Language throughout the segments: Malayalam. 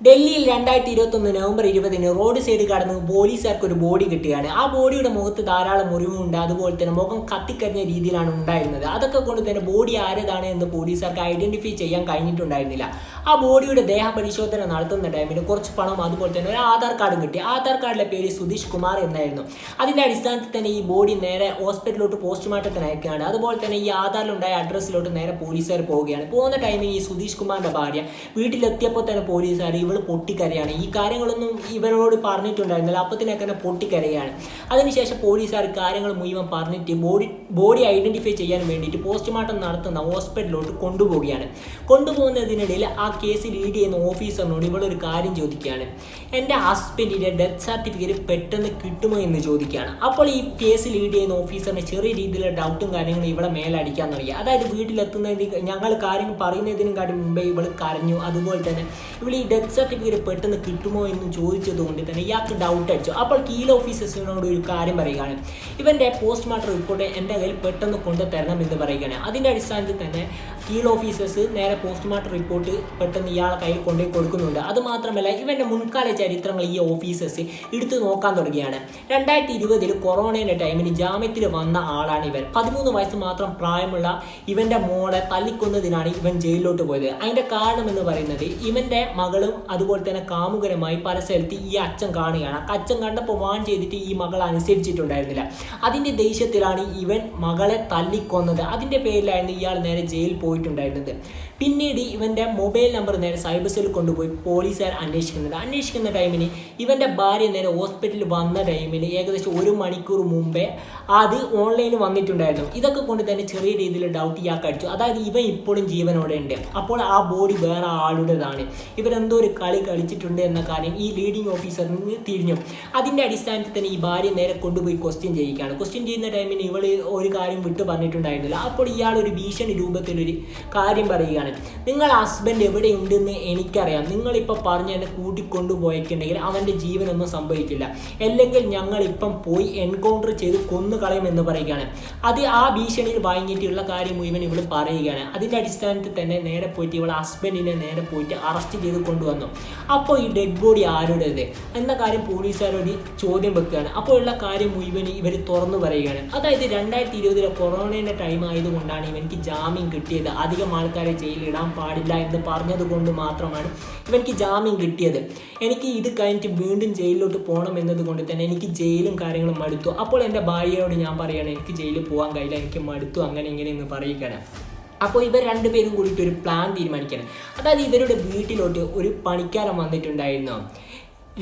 ഡൽഹിയിൽ രണ്ടായിരത്തി ഇരുപത്തൊന്ന് നവംബർ ഇരുപതിന് റോഡ് സൈഡ് കടന്ന് പോലീസുകാർക്ക് ഒരു ബോഡി കിട്ടുകയാണ് ആ ബോഡിയുടെ മുഖത്ത് ധാരാളം മുറിവുണ്ട്. അതുപോലെ തന്നെ മുഖം കത്തിക്കരിഞ്ഞ രീതിയിലാണ് ഉണ്ടായിരുന്നത്. അതൊക്കെ കൊണ്ട് തന്നെ ബോഡി ആരേതാണ് എന്ന് പോലീസുകാർക്ക് ഐഡന്റിഫൈ ചെയ്യാൻ കഴിഞ്ഞിട്ടുണ്ടായിരുന്നില്ല. ആ ബോഡിയുടെ ദേഹ പരിശോധന നടത്തുന്ന ടൈമിന് കുറച്ച് പണം അതുപോലെ തന്നെ ഒരു ആധാർ കാർഡും കിട്ടി. ആധാർ കാർഡിലെ പേര് സുധീഷ് കുമാർ എന്നായിരുന്നു. അതിന്റെ അടിസ്ഥാനത്തിൽ തന്നെ ഈ ബോഡി നേരെ ഹോസ്പിറ്റലിലോട്ട് പോസ്റ്റ്മോർട്ടത്തിന് അയക്കുകയാണ്. അതുപോലെ തന്നെ ഈ ആധാറിലുണ്ടായ അഡ്രസ്സിലോട്ട് നേരെ പോലീസുകാർ പോവുകയാണ്. പോകുന്ന ടൈമിൽ ഈ സുധീഷ് കുമാറിന്റെ ഭാര്യ വീട്ടിലെത്തിയപ്പോൾ തന്നെ പോലീസുകാർ ഇവൾ പൊട്ടിക്കരയാണ്. ഈ കാര്യങ്ങളൊന്നും ഇവരോട് പറഞ്ഞിട്ടുണ്ടായിരുന്നില്ല. അപ്പത്തിനൊക്കെ തന്നെ പൊട്ടിക്കരയാണ്. അതിനുശേഷം പോലീസുകാർ കാര്യങ്ങൾ മുഴുവൻ പറഞ്ഞിട്ട് ബോഡി ബോഡി ഐഡന്റിഫൈ ചെയ്യാൻ വേണ്ടിയിട്ട് പോസ്റ്റ്മോർട്ടം നടത്തുന്ന ഹോസ്പിറ്റലിലോട്ട് കൊണ്ടുപോവുകയാണ്. കൊണ്ടുപോകുന്നതിനിടയിൽ ആ കേസ് ലീഡ് ചെയ്യുന്ന ഓഫീസറിനോട് ഇവളൊരു കാര്യം ചോദിക്കുകയാണ്. എന്റെ ഹസ്ബൻഡിന്റെ ഡെത്ത് സർട്ടിഫിക്കറ്റ് പെട്ടെന്ന് കിട്ടുമോ എന്ന് ചോദിക്കുകയാണ്. അപ്പോൾ ഈ കേസ് ലീഡ് ചെയ്യുന്ന ഓഫീസറിന് ചെറിയ രീതിയിലുള്ള ഡൗട്ടും കാര്യങ്ങളും ഇവിടെ മേലടിക്കാൻ തുടങ്ങി അതായത് വീട്ടിലെത്തുന്നതിന് ഞങ്ങൾ കാര്യങ്ങൾ പറയുന്നതിനും കാട്ടി മുമ്പേ ഇവൾ കരഞ്ഞു. അതുപോലെ തന്നെ ഇവൾ ഈ ഡെത്ത് സർട്ടിഫിക്കറ്റ് പെട്ടെന്ന് കിട്ടുമോ എന്ന് ചോദിച്ചതുകൊണ്ട് തന്നെ ഇയാൾക്ക് ഡൗട്ട് അടിച്ചു. അപ്പോൾ കീൽ ഓഫീസേഴ്സിനോട് ഒരു കാര്യം പറയുകയാണ്. ഇവന്റെ പോസ്റ്റ്മോർട്ടം റിപ്പോർട്ട് എന്റെ കയ്യിൽ പെട്ടെന്ന് കൊണ്ടുതരണം എന്ന് പറയുകയാണ്. അതിന്റെ അടിസ്ഥാനത്തിൽ തന്നെ കീൽ ഓഫീസേഴ്സ് നേരെ പോസ്റ്റ്മോർട്ടം റിപ്പോർട്ട് പെട്ടെന്ന് ഇയാളെ കയ്യിൽ കൊണ്ടുപോയി കൊടുക്കുന്നുണ്ട്. അതുമാത്രമല്ല ഇവന്റെ മുൻകാല ചരിത്രങ്ങൾ ഈ ഓഫീസേഴ്സ് എടുത്തു നോക്കാൻ തുടങ്ങിയാണ്. രണ്ടായിരത്തി ഇരുപതിൽ കൊറോണയുടെ ടൈമിന് ജാമ്യത്തിൽ വന്ന ആളാണ് ഇവൻ. പതിമൂന്ന് വയസ്സ് മാത്രം പ്രായമുള്ള ഇവന്റെ മോളെ തല്ലിക്കൊന്നതിനാണ് ഇവൻ ജയിലിലോട്ട് പോയത്. അതിന്റെ കാരണം എന്ന് പറയുന്നത് ഇവന്റെ മകളും അതുപോലെ തന്നെ കാമുകരമായി പല സ്ഥലത്ത് ഈ അച്ഛൻ കാണുകയാണ്. അച്ഛൻ കണ്ടപ്പോൾ വാൻ ചെയ്തിട്ട് ഈ മകൾ അനുസരിച്ചിട്ടുണ്ടായിരുന്നില്ല. അതിന്റെ ദേഷ്യത്തിലാണ് ഇവൻ മകളെ തല്ലിക്കൊന്നത്. അതിന്റെ പേരിലായിരുന്നു ഇയാൾ നേരെ ജയിലിൽ പോയിട്ടുണ്ടായിരുന്നത്. പിന്നീട് ഇവന്റെ മൊബൈൽ നമ്പർ നേരെ സൈബർ സെല്ലിൽ കൊണ്ടുപോയി പോലീസുകാർ അന്വേഷിക്കുന്നുണ്ട് അന്വേഷിക്കുന്ന ടൈമിന് ഇവന്റെ ഭാര്യ നേരെ ഹോസ്പിറ്റലിൽ വന്ന ടൈമിന് ഏകദേശം ഒരു മണിക്കൂർ മുമ്പേ അത് ഓൺലൈനിൽ വന്നിട്ടുണ്ടായിരുന്നു. ഇതൊക്കെ കൊണ്ട് തന്നെ ചെറിയ രീതിയിൽ ഡൗട്ട് ഇയാൾക്ക് അടിച്ചു. അതായത് ഇവൻ ഇപ്പോഴും ജീവനോടെ ഉണ്ട് അപ്പോൾ ആ ബോഡി വേറെ ആളുടേതാണ്. ഇവരെന്തോ ഒരു കളി കളിച്ചിട്ടുണ്ട് എന്ന കാര്യം ഈ ലീഡിംഗ് ഓഫീസറിന് തിരിഞ്ഞു. അതിന്റെ അടിസ്ഥാനത്തിൽ തന്നെ ഈ ഭാര്യ നേരെ കൊണ്ടുപോയി ക്വസ്റ്റ്യൻ ചെയ്യിക്കുകയാണ്. ക്വസ്റ്റ്യൻ ചെയ്യുന്ന ടൈമിൽ ഇവൾ ഒരു കാര്യം വിട്ട് പറഞ്ഞിട്ടുണ്ടായിരുന്നില്ല. അപ്പോൾ ഇയാൾ ഒരു ഭീഷണി രൂപത്തിലൊരു കാര്യം പറയുകയാണ്. നിങ്ങൾ ഹസ്ബൻഡ് എവിടെയുണ്ടെന്ന് എനിക്കറിയാം. നിങ്ങളിപ്പോൾ പറഞ്ഞ് എന്നെ കൂട്ടിക്കൊണ്ടുപോയിട്ടുണ്ടെങ്കിൽ അവന്റെ ജീവനൊന്നും സംഭവിക്കില്ല. അല്ലെങ്കിൽ ഞങ്ങളിപ്പം പോയി എൻകൗണ്ടർ ചെയ്ത് കൊന്നു കളയുമെന്ന് പറയുകയാണ്. അത് ആ ഭീഷണിയിൽ വാങ്ങിയിട്ടുള്ള കാര്യം മുഴുവൻ ഇവൾ പറയുകയാണ്. അതിന്റെ അടിസ്ഥാനത്തിൽ തന്നെ നേരെ പോയിട്ട് ഇവൾ ഹസ്ബൻഡിനെ നേരെ പോയിട്ട് അറസ്റ്റ് ചെയ്ത് കൊണ്ടുവന്നു. അപ്പോൾ ഈ ഡെഡ് ബോഡി ആരുടേത്? എന്ന കാര്യം പോലീസുകാരോട് ചോദ്യം വെക്കുകയാണ്. അപ്പോൾ ഉള്ള കാര്യം മുഴുവൻ ഇവർ തുറന്നു പറയുകയാണ്. അതായത് രണ്ടായിരത്തി ഇരുപതിലെ കൊറോണയുടെ ടൈം ആയതുകൊണ്ടാണ് ഇവനിക്ക് ജാമ്യം കിട്ടിയത്. അധികം ആൾക്കാരെ ജയിലിടാൻ പാടില്ല എന്ന് പറഞ്ഞത് കൊണ്ട് മാത്രമാണ് ഇവനിക്ക് ജാമ്യം കിട്ടിയത്. എനിക്ക് ഇത് കഴിഞ്ഞിട്ട് വീണ്ടും ജയിലിലോട്ട് പോകണം എന്നതുകൊണ്ട് തന്നെ എനിക്ക് ജയിലും കാര്യങ്ങളും മടുത്തു. അപ്പോൾ എന്റെ ഭാര്യയോട് ഞാൻ പറയുകയാണ് എനിക്ക് ജയിലിൽ പോകാൻ കഴിയില്ല. എനിക്ക് മടുത്തു. അങ്ങനെ ഇങ്ങനെ എന്ന് പറയുകയാണ്. അപ്പോൾ ഇവർ രണ്ടുപേരും കൂടിയിട്ട് ഒരു പ്ലാൻ തീരുമാനിക്കണം. അതായത് ഇവരുടെ വീട്ടിലോട്ട് ഒരു പണിക്കാരൻ വന്നിട്ടുണ്ടായിരുന്നു.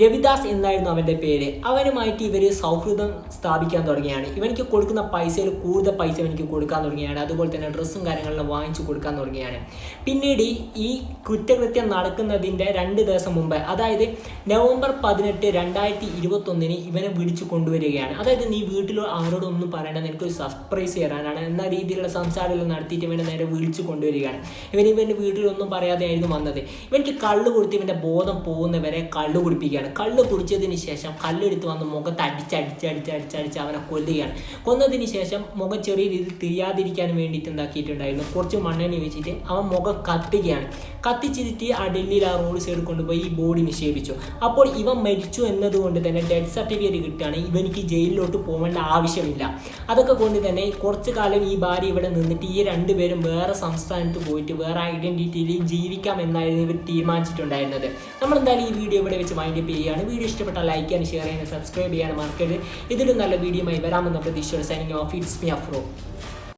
രവിദാസ് എന്നായിരുന്നു അവന്റെ പേര്. അവനുമായിട്ട് ഇവർ സൗഹൃദം സ്ഥാപിക്കാൻ തുടങ്ങിയാണ്. ഇവനിക്ക് കൊടുക്കുന്ന പൈസയിൽ കൂടുതൽ പൈസ എനിക്ക് കൊടുക്കാൻ തുടങ്ങിയാണ്. അതുപോലെ തന്നെ ഡ്രസ്സും കാര്യങ്ങളെല്ലാം വാങ്ങിച്ചു കൊടുക്കാൻ തുടങ്ങിയാണ്. പിന്നീട് ഈ കുറ്റകൃത്യം നടക്കുന്നതിന്റെ രണ്ട് ദിവസം മുമ്പ് അതായത് നവംബർ പതിനെട്ട് രണ്ടായിരത്തി ഇരുപത്തൊന്നിന് ഇവനെ വിളിച്ചു കൊണ്ടുവരികയാണ്. അതായത് നീ വീട്ടിൽ ആരോടൊന്നും പറയണ്ട നിനക്കൊരു സർപ്രൈസ് തരാനാണ്. എന്ന രീതിയിലുള്ള സംസാരമെല്ലാം നടത്തിയിട്ട് ഇവനെ നേരെ വിളിച്ചു കൊണ്ടുവരികയാണ്. ഇവൻ ഇവന്റെ വീട്ടിലൊന്നും പറയാതെയായിരുന്നു വന്നത്. ഇവനിക്ക് കള്ളു കൊടുത്ത് ഇവന്റെ ബോധം പോകുന്നവരെ കള്ളു കുടിപ്പിക്കുകയാണ്. കള്ള് കുടിച്ചതിന് ശേഷം കല്ലെടുത്ത് വന്ന് മുഖത്ത് അടിച്ചടിച്ച് അടിച്ച് അവനെ കൊല്ലുകയാണ്. കൊന്നതിന് ശേഷം മുഖം ചെറിയ രീതിയിൽ തിരിയാതിരിക്കാൻ വേണ്ടിയിട്ട് എന്താക്കിയിട്ടുണ്ടായിരുന്നു? കുറച്ച് മണ്ണെണ്ണ വെച്ചിട്ട് അവൻ മുഖം കത്തുകയാണ്. കത്തിച്ചിട്ട് ആ ഡൽഹിയിൽ ആ റോഡ് സൈഡ് കൊണ്ടുപോയി ഈ ബോഡി നിക്ഷേപിച്ചു. അപ്പോൾ ഇവൻ മരിച്ചു എന്നതുകൊണ്ട് തന്നെ ഡെത്ത് സർട്ടിഫിക്കറ്റ് കിട്ടുകയാണ്. ഇവനിക്ക് ജയിലിലോട്ട് പോകേണ്ട ആവശ്യമില്ല. അതൊക്കെ കൊണ്ട് തന്നെ കുറച്ച് കാലം ഈ ഭാര്യ ഇവിടെ നിന്നിട്ട് ഈ രണ്ടുപേരും വേറെ സംസ്ഥാനത്ത് പോയിട്ട് വേറെ ഐഡന്റിറ്റിയിൽ ജീവിക്കാം എന്നായിരുന്നു ഇവർ തീരുമാനിച്ചിട്ടുണ്ടായിരുന്നത്. നമ്മൾ എന്തായാലും ഈ വീഡിയോ ഇവിടെ വെച്ച് മൈൻഡ് അപ്പ് ചെയ്യുകയാണ് വീഡിയോ ഇഷ്ടപ്പെട്ടാൽ ലൈക്ക് ചെയ്യാനും ഷെയർ ചെയ്യാനും സബ്സ്ക്രൈബ് ചെയ്യാനും മറക്കരുത്. ഇതിലും നല്ല വീഡിയോ ആയി വരാമെന്ന പ്രതീക്ഷയോടെ signing off it's me Afro